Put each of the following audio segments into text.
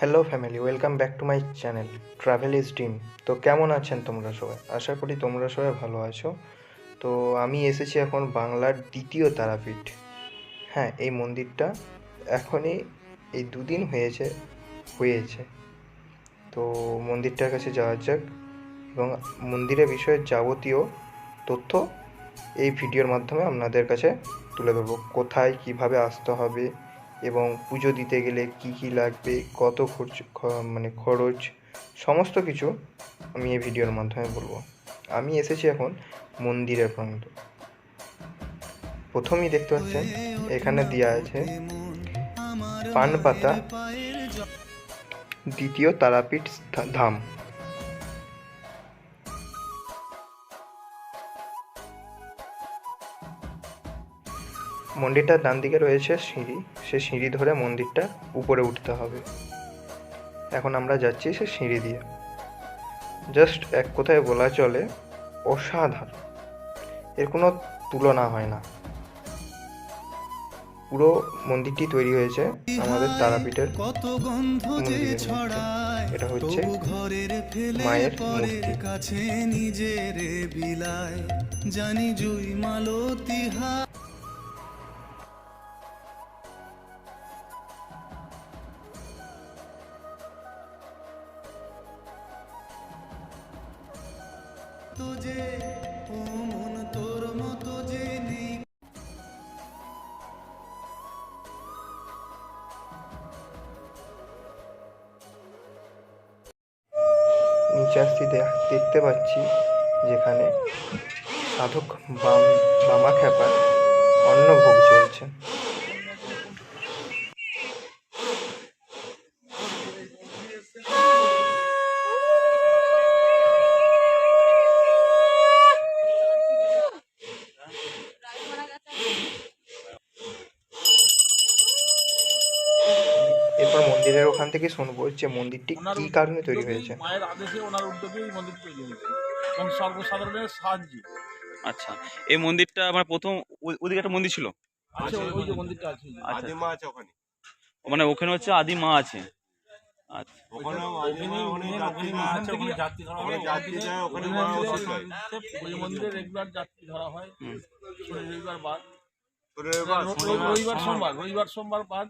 Hello family welcome back to my channel travel is dream তো কেমন আছেন তোমরা সবাই? আশা করি তোমরা সবাই ভালো আছো। তো আমি এসেছি এখন বাংলার দ্বিতীয় তারাপীঠ। হ্যাঁ এই মন্দিরটা এখনই এই দুদিন হয়েছে হয়েছে। তো মন্দিরটার কাছে যাওয়া যাক এবং মন্দিরের বিষয়ে যাবতীয় তথ্য এই ভিডিওর মাধ্যমে আপনাদের কাছে তুলে ধরবো। কোথায়, কীভাবে আসতে হবে এবং পুজো দিতে গেলে কি কি লাগবে, কত খরচ মানে খরচ, সমস্ত কিছু আমি এই ভিডিওর মাধ্যমে বলব। আমি এসেছি এখন মন্দিরের প্রান্ত প্রথমেই দেখতে পাচ্ছেন, এখানে দেওয়া আছে পান পাতা দ্বিতীয় তারাপীঠ ধাম। মন্দিরটার ডান দিকে রয়েছে সিঁড়ি। সে সিঁড়ি ধরে মন্দিরটা উপরে উঠতে হবে। এখন আমরা যাচ্ছি সে সিঁড়ি দিয়ে। জাস্ট এক কথায় বলা চলে অসাধারণ। এর কোনো তুলনা হয় না। পুরো মন্দিরটি তৈরি হয়েছে আমাদের তারাপীঠের কত গন্ধ যে মন্দিরের ছড়ায় এটা হচ্ছে ঘরের ফেলে মায়ের কাছে নিজের বিলায়। জানি জুই মালতি দেখতে পাচ্ছি যেখানে সাধক বাম বামা খ্যাপার অন্নভোগ চলছে। এরপর মন্দিরের ওখান থেকে শুনব যে মন্দিরটি কি কারণে তৈরি হয়েছে। মায়ের আদেশে ওনার উদ্যোগে এই মন্দির তৈরি হয়েছে। এবং সর্বসাধারণের সাহায্যে। আচ্ছা এই মন্দিরটা আমার প্রথম ওদিকে একটা মন্দির ছিল? আছে ওই- ওই যে মন্দিরটা আছে। আচ্ছা আদিমা আছে ওখানে। মানে ওখানে হচ্ছে আদি মা আছে। আচ্ছা। আদিমা আছে রবিবার সোমবার রবিবার সোমবার বাদ।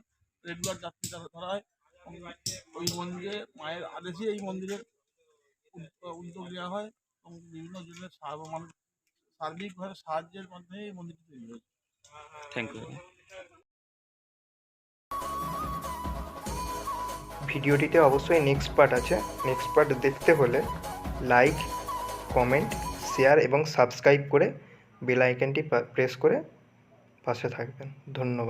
রেগুলার যাত্রী ধরা ধরা হয় ওই মন্দিরে মায়ের আদেশে এই মন্দিরের উদ্যোগ নেওয়া হয় এবং বিভিন্ন জনের সাহায্য মানুষ সার্বিকভাবে সাহায্যের মাধ্যমে এই মন্দিরটি তৈরি হয়েছে। থ্যাংক ইউ ভিডিওটিতে অবশ্যই নেক্সট পার্ট আছে। নেক্সট পার্ট দেখতে হলে লাইক কমেন্ট শেয়ার এবং সাবস্ক্রাইব করে বেল আইকনটি প্রেস করে পাশে থাকবেন। ধন্যবাদ।